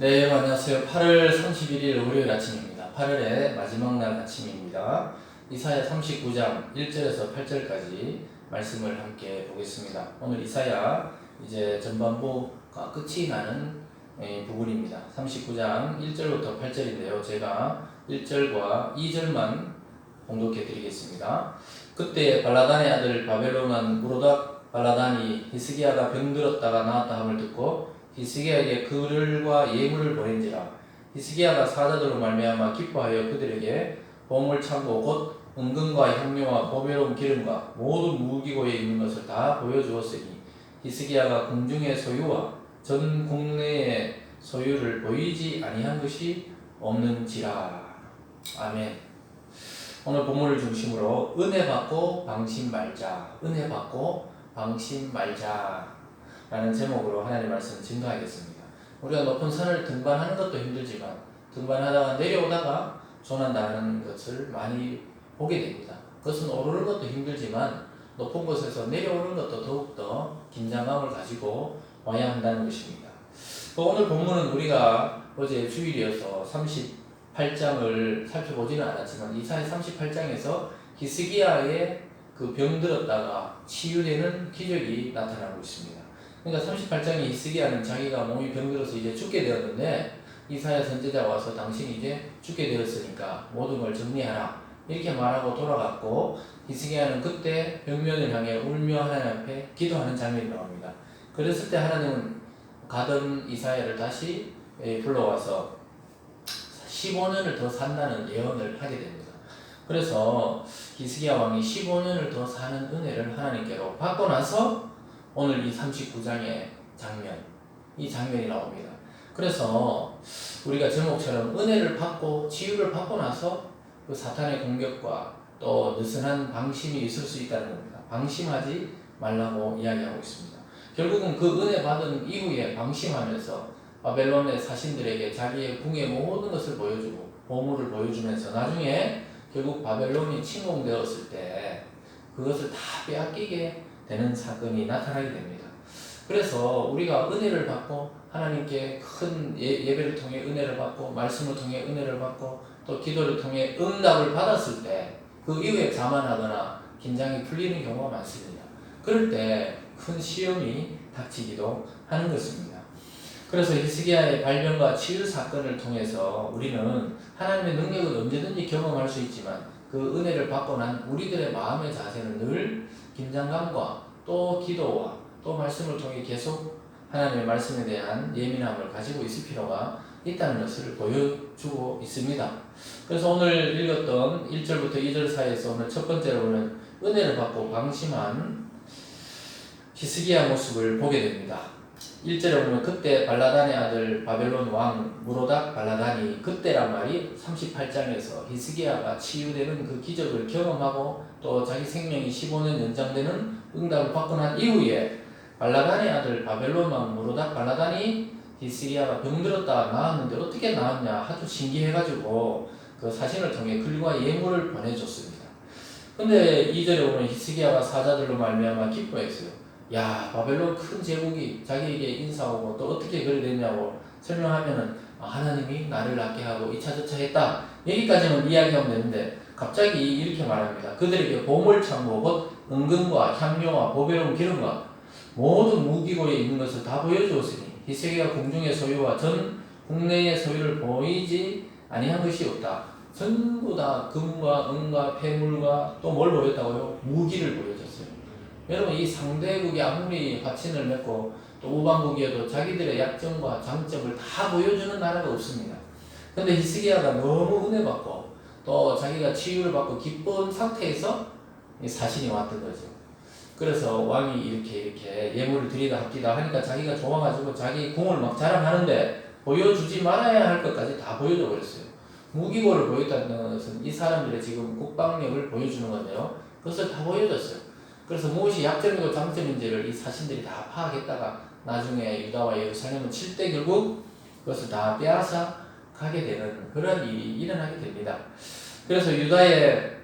네, 안녕하세요. 8월 31일 월요일 아침입니다. 8월의 마지막 날 아침입니다. 이사야 39장 1절에서 8절까지 말씀을 함께 보겠습니다. 오늘 이사야 이제 전반부가 끝이 나는 에, 부분입니다. 39장 1절부터 8절인데요. 제가 1절과 2절만 봉독해 드리겠습니다. 그때 발라단의 아들 바벨론 왕 무로닥 발라단이 히스기야가 병들었다가 나았다 함을 듣고 히스기야에게 글과 예물을 보낸지라. 히스기야가 사자들로 말미암아 기뻐하여 그들에게 보물 창고 곧 은근과 향료와 보배로운 기름과 모든 무기고에 있는 것을 다 보여주었으니 히스기야가 궁중의 소유와 전 국내의 소유를 보이지 아니한 것이 없는지라. 아멘. 오늘 본문을 중심으로 은혜 받고 방심 말자, 은혜 받고 방심 말자 라는 제목으로 하나님 말씀을 증거하겠습니다. 우리가 높은 산을 등반하는 것도 힘들지만 등반하다가 내려오다가 조난당하는 것을 많이 보게 됩니다. 그것은 오르는 것도 힘들지만 높은 곳에서 내려오는 것도 더욱더 긴장감을 가지고 와야 한다는 것입니다. 또 오늘 본문은 우리가 어제 주일이어서 38장을 살펴보지는 않았지만 이사야 38장에서 히스기야의 그 병들었다가 치유되는 기적이 나타나고 있습니다. 그러니까 38장에 히스기야는 자기가 몸이 병들어서 이제 죽게 되었는데 이사야 선지자가 와서 당신이 이제 죽게 되었으니까 모든 걸 정리하라 이렇게 말하고 돌아갔고 히스기야는 그때 벽면을 향해 울며 하나님 앞에 기도하는 장면이 나옵니다. 그랬을 때 하나님은 가던 이사야를 다시 예, 불러와서 15년을 더 산다는 예언을 하게 됩니다. 그래서 히스기야 왕이 15년을 더 사는 은혜를 하나님께로 받고 나서 오늘 이 39장의 장면, 이 장면이 나옵니다. 그래서 우리가 제목처럼 은혜를 받고 치유를 받고 나서 그 사탄의 공격과 또 느슨한 방심이 있을 수 있다는 겁니다. 방심하지 말라고 이야기하고 있습니다. 결국은 그 은혜 받은 이후에 방심하면서 바벨론의 사신들에게 자기의 궁의 모든 것을 보여주고 보물을 보여주면서 나중에 결국 바벨론이 침공되었을 때 그것을 다 빼앗기게 되는 사건이 나타나게 됩니다. 그래서 우리가 은혜를 받고 하나님께 큰 예, 예배를 통해 은혜를 받고 말씀을 통해 은혜를 받고 또 기도를 통해 응답을 받았을 때 그 이후에 자만하거나 긴장이 풀리는 경우가 많습니다. 그럴 때 큰 시험이 닥치기도 하는 것입니다. 그래서 히스기야의 발병과 치유 사건을 통해서 우리는 하나님의 능력을 언제든지 경험할 수 있지만 그 은혜를 받고 난 우리들의 마음의 자세는 늘 긴장감과 또 기도와 또 말씀을 통해 계속 하나님의 말씀에 대한 예민함을 가지고 있을 필요가 있다는 것을 보여주고 있습니다. 그래서 오늘 읽었던 1절부터 2절 사이에서 오늘 첫 번째로 보면 은혜를 받고 방심한 히스기야 모습을 보게 됩니다. 1절에 보면 그때 발라단의 아들 바벨론 왕 무로닥 발라단이 그때란 말이 38장에서 히스기야가 치유되는 그 기적을 경험하고 또 자기 생명이 15년 연장되는 응답을 받고 난 이후에 발라단의 아들 바벨론 왕 무로닥 발라단이 히스기야가 병들었다 나았는데 어떻게 나았냐 아주 신기해가지고 그 사신을 통해 글과 예물을 보내줬습니다. 근데 2절에 보면 히스기야가 사자들로 말미암아 기뻐했어요. 야 바벨론 큰 제국이 자기에게 인사오고 또 어떻게 그래 됐냐고 설명하면은 아, 하나님이 나를 낫게 하고 이차저차 했다. 여기까지는 이야기하면 되는데 갑자기 이렇게 말합니다. 그들에게 보물 창고 곧 은근과 향료와 보배로운 기름과 모든 무기고에 있는 것을 다 보여주었으니 히스기야 궁중의 소유와 전 국내의 소유를 보이지 아니한 것이 없다. 전부 다 금과 은과 폐물과 또 뭘 보였다고요? 무기를 보여줬어요 여러분 이 상대국이 아무리 화친을 맺고 또 우방국이어도 자기들의 약점과 장점을 다 보여주는 나라가 없습니다. 근데 히스기야가 너무 은혜 받고 또 자기가 치유를 받고 기쁜 상태에서 이 사신이 왔던 거죠. 그래서 왕이 이렇게 이렇게 예물을 드리다 합디다 하니까 자기가 좋아가지고 자기 공을 막 자랑하는데 보여주지 말아야 할 것까지 다 보여줘 버렸어요. 무기고를 보였다는 것은 이 사람들의 지금 국방력을 보여주는 건데요. 그것을 다 보여줬어요. 그래서 무엇이 약점이고 장점인지를 이 사신들이 다 파악했다가 나중에 유다와 예루살렘은 칠때 결국 그것을 다 빼앗아 가게 되는 그런 일이 일어나게 됩니다. 그래서 유다의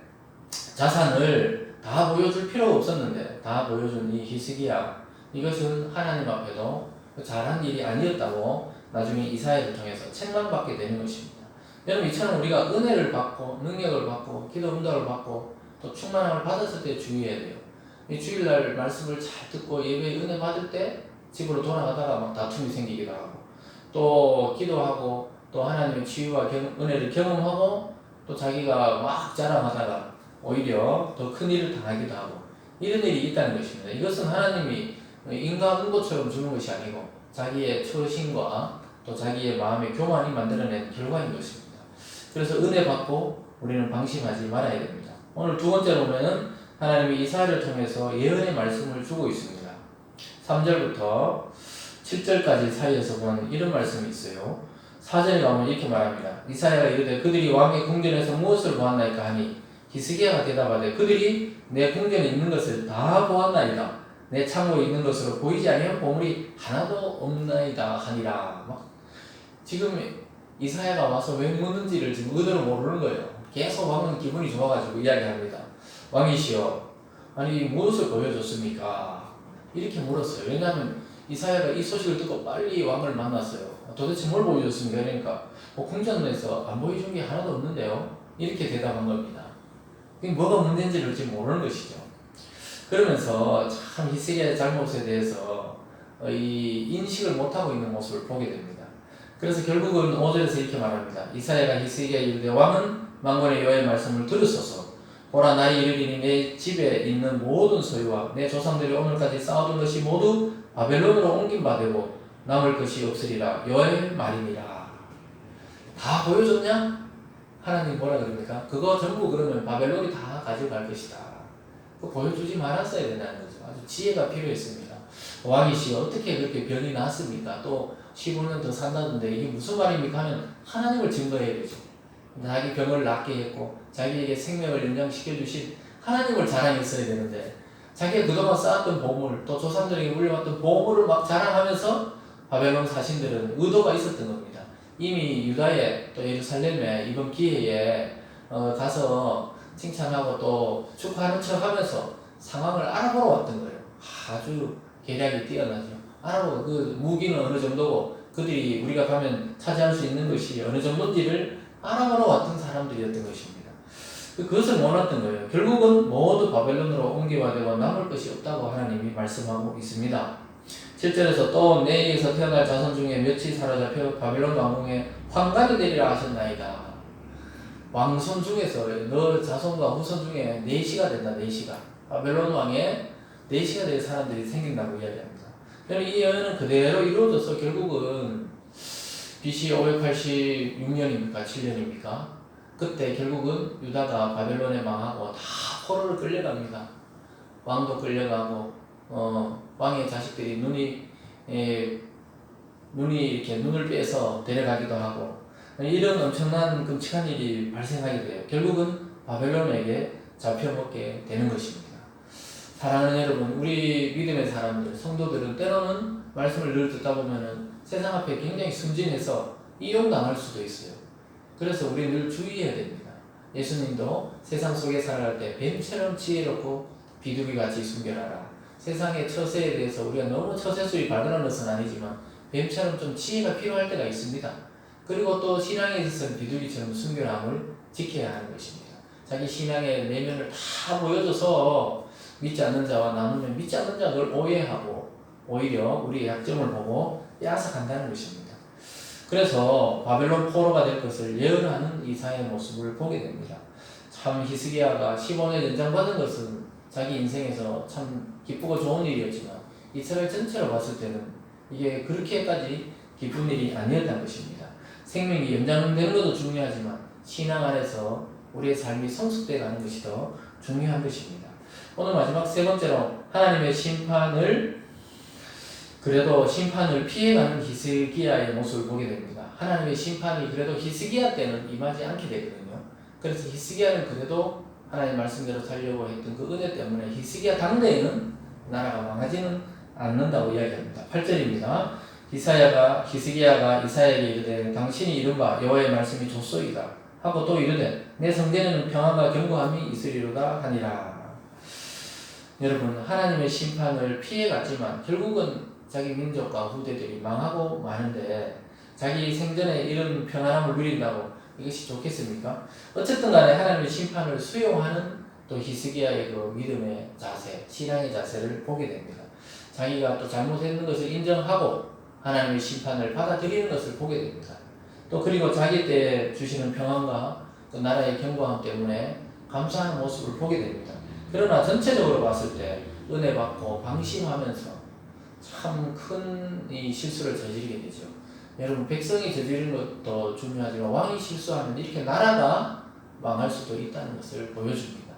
자산을 다 보여줄 필요가 없었는데 다 보여준 이 히스기야 이것은 하나님 앞에도 잘한 일이 아니었다고 나중에 이사야를 통해서 책망받게 되는 것입니다. 여러분 이처럼 우리가 은혜를 받고 능력을 받고 기도 응답을 받고 또 충만함을 받았을 때 주의해야 돼요. 이 주일날 말씀을 잘 듣고 예배 은혜 받을 때 집으로 돌아가다가 막 다툼이 생기기도 하고 또 기도하고 또 하나님의 치유와 경- 은혜를 경험하고 또 자기가 막 자랑하다가 오히려 더 큰 일을 당하기도 하고 이런 일이 있다는 것입니다. 이것은 하나님이 인간 응고처럼 주는 것이 아니고 자기의 처신과 또 자기의 마음의 교만이 만들어낸 결과인 것입니다. 그래서 은혜 받고 우리는 방심하지 말아야 됩니다. 오늘 두 번째로 보면은 하나님이 이사야를 통해서 예언의 말씀을 주고 있습니다. 3절부터 7절까지 사이에서 보는 이런 말씀이 있어요. 4절에 가면 이렇게 말합니다. 이사야가 이르되 그들이 왕의 궁전에서 무엇을 보았나이까 하니 히스기야가 대답하되 그들이 내 궁전에 있는 것을 다 보았나이다. 내 창고에 있는 것으로 보이지 아니한 보물이 하나도 없나이다 하니라. 막 지금 이사야가 와서 왜 묻는지를 지금 의도를 모르는 거예요. 계속 왕은 기분이 좋아가지고 이야기합니다. 왕이시여, 아니 무엇을 보여줬습니까? 이렇게 물었어요. 왜냐하면 이사야가 이 소식을 듣고 빨리 왕을 만났어요. 도대체 뭘 보여줬습니까? 그러니까 뭐 궁전에서 안 보여준 게 하나도 없는데요. 이렇게 대답한 겁니다. 뭐가 문제인지를 지금 모르는 것이죠. 그러면서 참 히스기야의 잘못에 대해서 어, 이 인식을 못하고 있는 모습을 보게 됩니다. 그래서 결국은 5절에서 이렇게 말합니다. 이사야가 히스기야 이르되 왕은 만군의 여호와의 말씀을 들으소서 보라 날이 이르리니 내 집에 있는 모든 소유와 내 조상들이 오늘까지 쌓아둔 것이 모두 바벨론으로 옮긴 바 되고 남을 것이 없으리라 여호와의 말이니라 다 보여줬냐? 하나님 뭐라 그럽니까? 그거 전부 그러면 바벨론이 다 가져갈 것이다 그 보여주지 말았어야 된다는 거죠 아주 지혜가 필요했습니다 왕이시 어떻게 그렇게 병이 났습니까? 또 15년 더 산다던데 이게 무슨 말입니까? 하면 하나님을 증거해야 되죠 자기 병을 낫게 했고 자기에게 생명을 연장시켜 주신 하나님을 자랑했어야 되는데 자기가 그동안 쌓았던 보물 또 조상들에게 물려왔던 보물을 막 자랑하면서 바벨론 사신들은 의도가 있었던 겁니다. 이미 유다에 또 예루살렘에 이번 기회에 어, 가서 칭찬하고 또 축하하는 척하면서 상황을 알아보러 왔던 거예요. 아주 계략이 뛰어나죠. 알아보고 그 무기는 어느 정도고 그들이 우리가 가면 차지할 수 있는 것이 어느 정도인지를 알아보러 왔던 사람들이었던 것입니다. 그것을 원했던 거예요. 결국은 모두 바벨론으로 옮겨가되고 남을 것이 없다고 하나님이 말씀하고 있습니다. 7절에서 또 내에서 태어날 자손 중에 몇이 사로잡혀 바벨론 왕궁에 환관이 되리라 하셨나이다. 왕손 중에서 너 자손과 후손 중에 네시가 된다. 네시가 바벨론 왕의 네시가 될 사람들이 생긴다고 이야기합니다. 그럼 이 예언은 그대로 이루어져서 결국은 BC 586년입니까? 7년입니까? 그때 결국은 유다가 바벨론에 망하고 다 포로를 끌려갑니다. 왕도 끌려가고 어, 왕의 자식들이 눈이 에, 눈이 이렇게 눈을 빼서 데려가기도 하고 이런 엄청난 끔찍한 일이 발생하게 돼요. 결국은 바벨론에게 잡혀먹게 되는 것입니다. 사랑하는 여러분, 우리 믿음의 사람들, 성도들은 때로는 말씀을 늘 듣다 보면은 세상 앞에 굉장히 순진해서 이용당할 수도 있어요. 그래서 우리 늘 주의해야 됩니다. 예수님도 세상 속에 살아갈 때 뱀처럼 지혜롭고 비둘기같이 순결하라. 세상의 처세에 대해서 우리가 너무 처세술이 발달한 것은 아니지만 뱀처럼 좀 지혜가 필요할 때가 있습니다. 그리고 또 신앙에 있어서는 비둘기처럼 순결함을 지켜야 하는 것입니다. 자기 신앙의 내면을 다 보여줘서 믿지 않는 자와 나누면 믿지 않는 자를 오해하고 오히려 우리의 약점을 보고 빼앗아간다는 것입니다. 그래서 바벨론 포로가 될 것을 예언하는 이사의 모습을 보게 됩니다. 참 히스기야가 15년 연장받은 것은 자기 인생에서 참 기쁘고 좋은 일이었지만 이스라엘 전체로 봤을 때는 이게 그렇게까지 기쁜 일이 아니었다는 것입니다. 생명이 연장되는 것도 중요하지만 신앙 안에서 우리의 삶이 성숙되어 가는 것이 더 중요한 것입니다. 오늘 마지막 세 번째로 하나님의 심판을 그래도 심판을 피해가는 히스기야의 모습을 보게 됩니다. 하나님의 심판이 그래도 히스기야 때는 임하지 않게 되거든요. 그래서 히스기야는 그래도 하나님 말씀대로 살려고 했던 그 은혜 때문에 히스기야 당대에는 나라가 망하지는 않는다고 이야기합니다. 8절입니다. 이사야가 히스기야가 이사야에게 이르되 당신이 이른바 여호와의 말씀이 좋소이다 하고 또 이르되 내 성전에는 평안과 견고함이 있으리로다 하니라. 여러분 하나님의 심판을 피해갔지만 결국은 자기 민족과 후대들이 망하고 마는데 자기 생전에 이런 편안함을 누린다고 이것이 좋겠습니까? 어쨌든 간에 하나님의 심판을 수용하는 또 히스기야의 그 믿음의 자세, 신앙의 자세를 보게 됩니다. 자기가 또 잘못했는 것을 인정하고 하나님의 심판을 받아들이는 것을 보게 됩니다. 또 그리고 자기 때 주시는 평안과 또 나라의 경고함 때문에 감사하는 모습을 보게 됩니다. 그러나 전체적으로 봤을 때 은혜 받고 방심하면서 참 큰 이 실수를 저지르게 되죠. 여러분 백성이 저지르는 것도 중요하지만 왕이 실수하면 이렇게 나라가 망할 수도 있다는 것을 보여줍니다.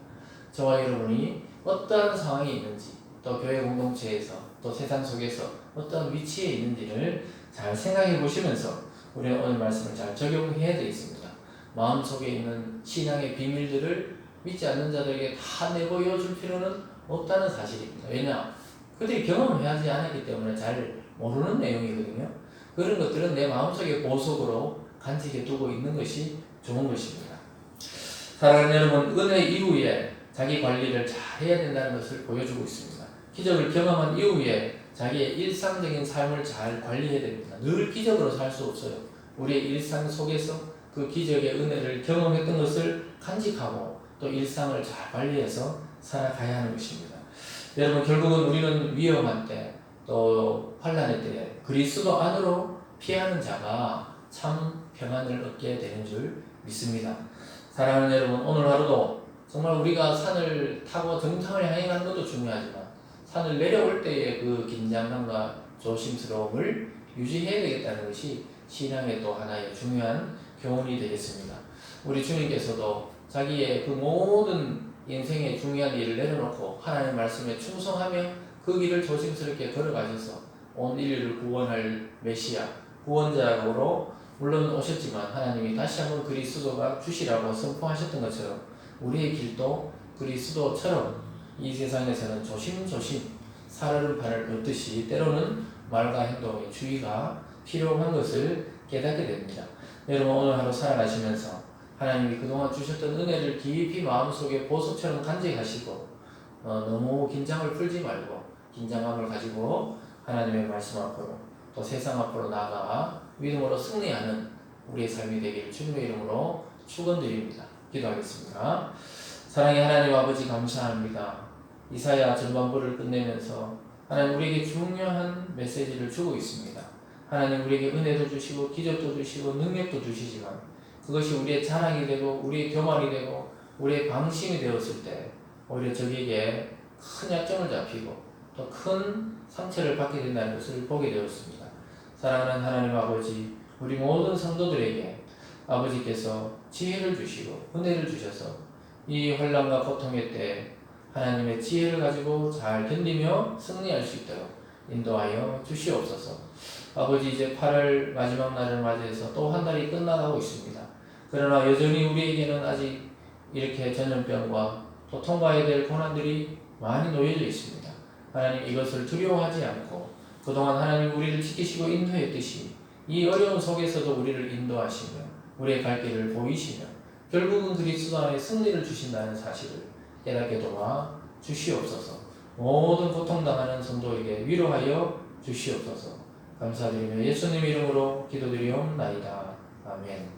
저와 여러분이 어떠한 상황이 있는지 또 교회 공동체에서 또 세상 속에서 어떤 위치에 있는지를 잘 생각해 보시면서 우리는 오늘 말씀을 잘 적용해야 되겠습니다. 마음속에 있는 신앙의 비밀들을 믿지 않는 자들에게 다 내보여 줄 필요는 없다는 사실입니다. 왜냐? 그들이 경험을 하지 않았기 때문에 잘 모르는 내용이거든요. 그런 것들은 내 마음속에 보석으로 간직해 두고 있는 것이 좋은 것입니다. 사랑하는 여러분, 은혜 이후에 자기 관리를 잘 해야 된다는 것을 보여주고 있습니다. 기적을 경험한 이후에 자기의 일상적인 삶을 잘 관리해야 됩니다. 늘 기적으로 살 수 없어요. 우리의 일상 속에서 그 기적의 은혜를 경험했던 것을 간직하고 또 일상을 잘 관리해서 살아가야 하는 것입니다. 여러분 결국은 우리는 위험한 때 또 환란의 때에 그리스도 안으로 피하는 자가 참 평안을 얻게 되는 줄 믿습니다. 사랑하는 여러분 오늘 하루도 정말 우리가 산을 타고 정상을 향해 가는 것도 중요하지만 산을 내려올 때의 그 긴장감과 조심스러움을 유지해야 되겠다는 것이 신앙의 또 하나의 중요한 교훈이 되겠습니다. 우리 주님께서도 자기의 그 모든 인생의 중요한 일을 내려놓고 하나님의 말씀에 충성하며 그 길을 조심스럽게 걸어가셔서 온 인류를 구원할 메시아, 구원자로 물론 오셨지만 하나님이 다시 한번 그리스도가 주시라고 선포하셨던 것처럼 우리의 길도 그리스도처럼 이 세상에서는 조심조심 살을 발을 얻듯이 때로는 말과 행동의 주의가 필요한 것을 깨닫게 됩니다. 여러분 오늘 하루 살아가시면서 하나님이 그동안 주셨던 은혜를 깊이 마음속에 보석처럼 간직하시고 어, 너무 긴장을 풀지 말고 긴장감을 가지고 하나님의 말씀 앞으로 또 세상 앞으로 나아가 믿음으로 승리하는 우리의 삶이 되기를 주님의 이름으로 축원드립니다. 기도하겠습니다. 사랑의 하나님 아버지 감사합니다. 이사야 전반부를 끝내면서 하나님 우리에게 중요한 메시지를 주고 있습니다. 하나님 우리에게 은혜도 주시고 기적도 주시고 능력도 주시지만 그것이 우리의 자랑이 되고 우리의 교만이 되고 우리의 방심이 되었을 때 오히려 적에게 큰 약점을 잡히고 또 큰 상처를 받게 된다는 것을 보게 되었습니다. 사랑하는 하나님 아버지 우리 모든 성도들에게 아버지께서 지혜를 주시고 은혜를 주셔서 이 환란과 고통의 때 하나님의 지혜를 가지고 잘 견디며 승리할 수 있도록 인도하여 주시옵소서. 아버지 이제 8월 마지막 날을 맞이해서 또 한 달이 끝나가고 있습니다. 그러나 여전히 우리에게는 아직 이렇게 전염병과 또 통과해야 될 고난들이 많이 놓여져 있습니다. 하나님 이것을 두려워하지 않고 그동안 하나님 우리를 지키시고 인도했듯이 이 어려운 속에서도 우리를 인도하시며 우리의 갈 길을 보이시며 결국은 그리스도 안에 승리를 주신다는 사실을 깨닫게 도와 주시옵소서. 모든 고통당하는 성도에게 위로하여 주시옵소서. 감사드리며 예수님 이름으로 기도드리옵나이다. 아멘.